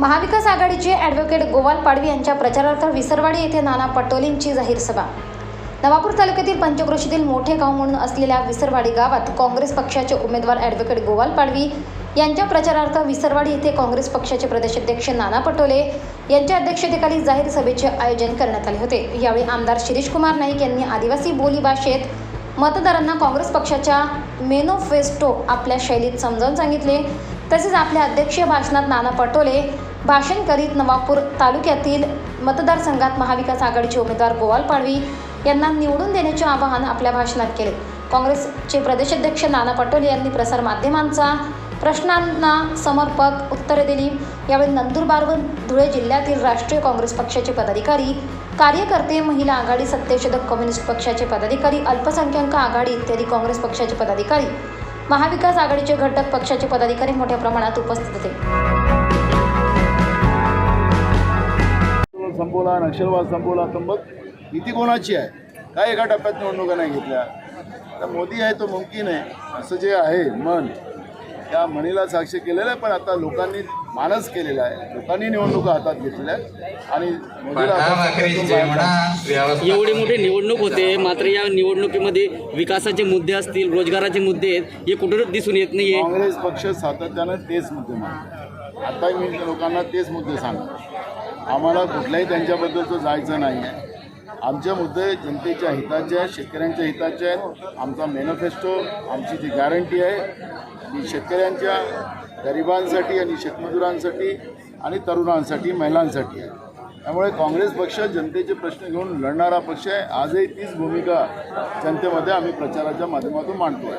महाविकास आघाडीचे ॲडव्होकेट गोवाल पाडवी यांच्या प्रचारार्थ विसरवाडी येथे नाना पटोलेंची जाहीर सभा. नवापूर तालुक्यातील पंचक्रोशीतील मोठे गाव म्हणून असलेल्या विसरवाडी गावात काँग्रेस पक्षाचे उमेदवार ॲडव्होकेट गोवाल पाडवी यांच्या प्रचारार्थ विसरवाडी येथे काँग्रेस पक्षाचे प्रदेशाध्यक्ष नाना पटोले यांच्या अध्यक्षतेखाली जाहीर सभेचे आयोजन करण्यात आले होते. यावेळी आमदार शिरीष कुमार नाईक यांनी आदिवासी बोली भाषेत मतदारांना काँग्रेस पक्षाच्या मेनोफेस्टो आपल्या शैलीत समजावून सांगितले. तसेच आपल्या अध्यक्षीय भाषणात नाना पटोले भाषण करीत नवापूर तालुक्यातील मतदारसंघात महाविकास आघाडीचे उमेदवार गोवाल पाडवी यांना निवडून देण्याचे आवाहन आपल्या भाषणात केले. काँग्रेसचे प्रदेशाध्यक्ष नाना पटोले यांनी प्रसारमाध्यमांचा प्रश्नांना समर्पक उत्तरे दिली. यावेळी नंदुरबार व धुळे जिल्ह्यातील राष्ट्रीय काँग्रेस पक्षाचे पदाधिकारी कार्यकर्ते महिला आघाडी सत्यशोधक कम्युनिस्ट पक्षाचे पदाधिकारी अल्पसंख्याक आघाडी इत्यादी काँग्रेस पक्षाचे पदाधिकारी महाविकास आघाडीचे घटक पक्षाचे पदाधिकारी मोठ्या प्रमाणात उपस्थित होते. संपवला नक्षलवाद संपवला तर मग भीती कोणाची आहे? काय एका टप्प्यात निवडणुका नाही घेतल्या? तर मोदी आहे तो मुमकिन आहे. असं जे आहे मन त्या म्हणीला साक्ष केलेलं आहे पण आता लोकांनी मानस केलेला आहे. लोकांनी निवडणुका हातात घेतलेल्या आहेत. आणि आता. एवढी मोठी निवडणूक होते मात्र या निवडणुकीमध्ये विकासाचे मुद्दे असतील रोजगाराचे मुद्दे आहेत हे कुठंच दिसून येत नाहीये. काँग्रेस पक्ष सातत्यानं तेच मुद्दे मांडतो आताही मी लोकांना तेच मुद्दे सांगतो आम्हाला कुठल्याही त्यांच्याबद्दलचं जायचं नाही आमचे मुद्दे जनतेच्या हिताचे आहेत शेतकऱ्यांच्या हिताचे आहेत. आमचा मॅनिफेस्टो आमची जी गॅरंटी आहे ती शेतकऱ्यांच्या गरिबांसाठी आणि शेतमजुरांसाठी आणि तरुणांसाठी महिलांसाठी आहे. त्यामुळे काँग्रेस पक्ष जनतेचे प्रश्न घेऊन लढणारा पक्ष आहे. आजही तीच भूमिका जनतेमध्ये आम्ही प्रचाराच्या माध्यमातून मांडतो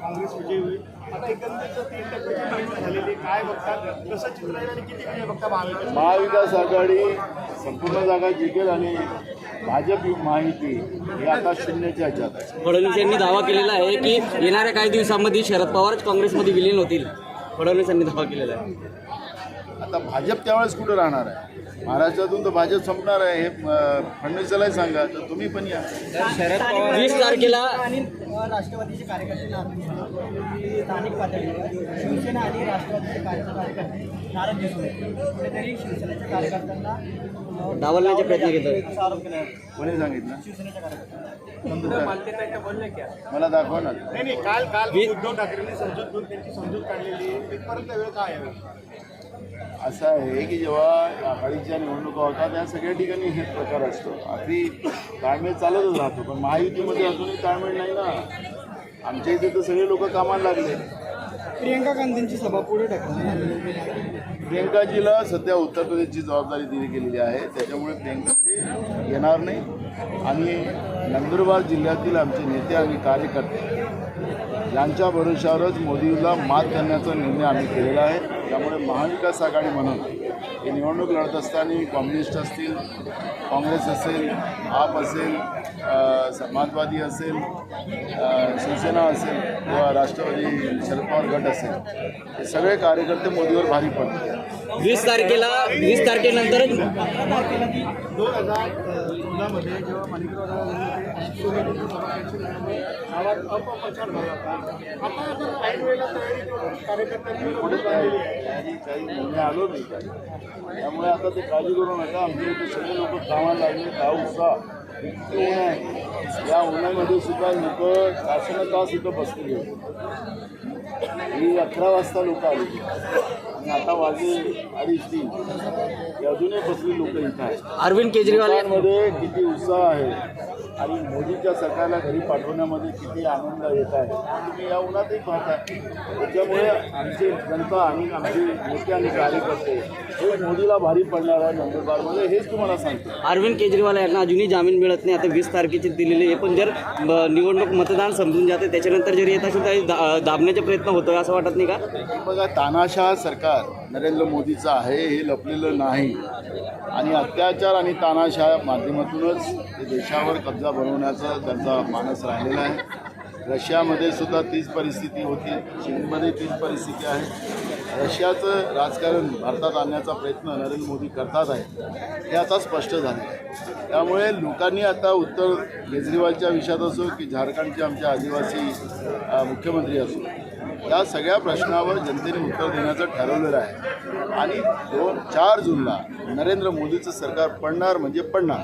काँग्रेस विजयी होईल. आता एकंदरीत तीन टप्प्याची निवडणूक झालेली काय बघतात? कसं चित्र आहे आणि किती विजय बघता महाविकास महाविकास आघाडी संपूर्ण जागा जिंकेल आणि भाजप महायुती ही आता शून्याच्या ह्याच्यात आहे. फडणवीस यांनी दावा केलेला आहे की येणाऱ्या काही दिवसांमध्ये शरद पवारच काँग्रेसमध्ये विलीन होतील. फडणवीस यांनी दावा केलेला आहे. आता भाजप त्यावेळेस कुठं राहणार आहे? महाराष्ट्रातून तर भाजप संपणार आहे हे फडणवीसालाही सांगा तर तुम्ही पण या. वीस तारखेला आणि राष्ट्रवादीचे कार्यकर्ते स्थानिक पातळीवर शिवसेना आणि राष्ट्रवादीचे कार्य- कार्यकर्ते नाराज दिसून कुठेतरी शिवसेनेच्या कार्यकर्त्यांना डावलण्याचे प्रयत्न असा आरोप केला. कोणी सांगितलं? शिवसेनेच्या कार्यकर्त्यांना. मला दाखवा ना. नाही नाही काल काल उद्धव ठाकरेंनी समजूत घेऊन त्यांची समजूत काढलेली तिथपर्यंत वेळ काय आहे? असं आहे की जेव्हा आघाडीच्या निवडणुका होतात या सगळ्या ठिकाणी हे प्रकार असतो. अगदी ताळमेळ चालतच राहतो पण महायुतीमध्ये अजूनही ताळमेळ नाही ना. आमच्या इथे तर सगळे लोक कामाला लागले. प्रियंका गांधींची सभा पुढे ढकलली प्रियंकाजीला सध्या उत्तर प्रदेशची जबाबदारी दिली गेलेली आहे. त्याच्यामुळे प्रियंकाजी येणार नाही. आणि नंदुरबार जिल्ह्यातील आमचे नेते आणि कार्यकर्ते यांच्या भरोशावरच मोदीला मात करण्याचा निर्णय आम्ही केलेला आहे. त्यामुळे महाविकास आघाडी म्हणून ही निवडणूक लढत असताना कम्युनिस्ट असतील काँग्रेस असेल आप असेल समाजवादी असेल शिवसेना असेल किंवा राष्ट्रवादी शरद पवार गट असेल हे सगळे कार्यकर्ते मोदीवर भारी पडतात. वीस तारखेला वीस तारखेनंतरच दोन हजार जेव्हा आलो नाही त्यामुळे आता ते काळजी करू नका. आमच्या इथे सगळे लोक कामाला लागले का उत्साह? आहे या उन्हामध्ये सुद्धा लोक तासन तास इथं बसलेली होती ही अकरा वाजता लोक आली आणि आता वाजले अडीच तीन. अजूनही बसली लोक इथं आहेत. अरविंद केजरीवाल लोकांमध्ये किती उत्साह आहे. आणि मोदीच्या सरकारला घरी पाठवण्यामध्ये किती आनंद येत आहे. तुम्ही या उन्हातही पाहताय त्याच्यामुळे आमचे जनता आणि आमचे नेते आणि कार्यकर्ते हे मोदीला भारी पडणार आहे नंदुरबारमध्ये. हेच तुम्हाला सांगतो. अरविंद केजरीवाल यांना अजूनही जामीन मिळत नाही. आता वीस तारखेची दिलेली आहे. पण जर निवडणूक मतदान समजून जाते त्याच्यानंतर जर येत असेल तर दाबण्याचा प्रयत्न होतोय असं वाटत नाही का? बघा तानाशाह सरकार नरेंद्र मोदीचं आहे हे लपलेलं नाही. आणि अत्याचार आणि तानाशाह माध्यमातूनच ते देशावर कब्जा बनवण्याचा त्यांचा मानस राहिलेला आहे. रशियामध्ये सुद्धा तीच परिस्थिती होती. चीनमध्ये तीच परिस्थिती आहे. रशियाचं राजकारण भारतात आणण्याचा प्रयत्न नरेंद्र मोदी करतात आहे हे आता स्पष्ट झाले. आहे त्यामुळे लोकांनी आता उत्तर केजरीवालच्या विषयात असो की झारखंडचे आमचे आदिवासी मुख्यमंत्री असो या सगळ्या प्रश्नावर जनतेने उत्तर देण्याचं ठरवलेलं आहे. आणि दोन चार जूनला नरेंद्र मोदीचं सरकार पडणार म्हणजे पडणार.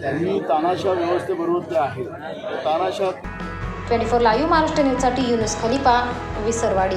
त्यांनी तानाशा व्यवस्थेबरोबर ते आहे. तानाशाह ट्वेंटी फोर लाईव्ह महाराष्ट्र न्यूजसाठी युनुस खलिपा विसरवाडी.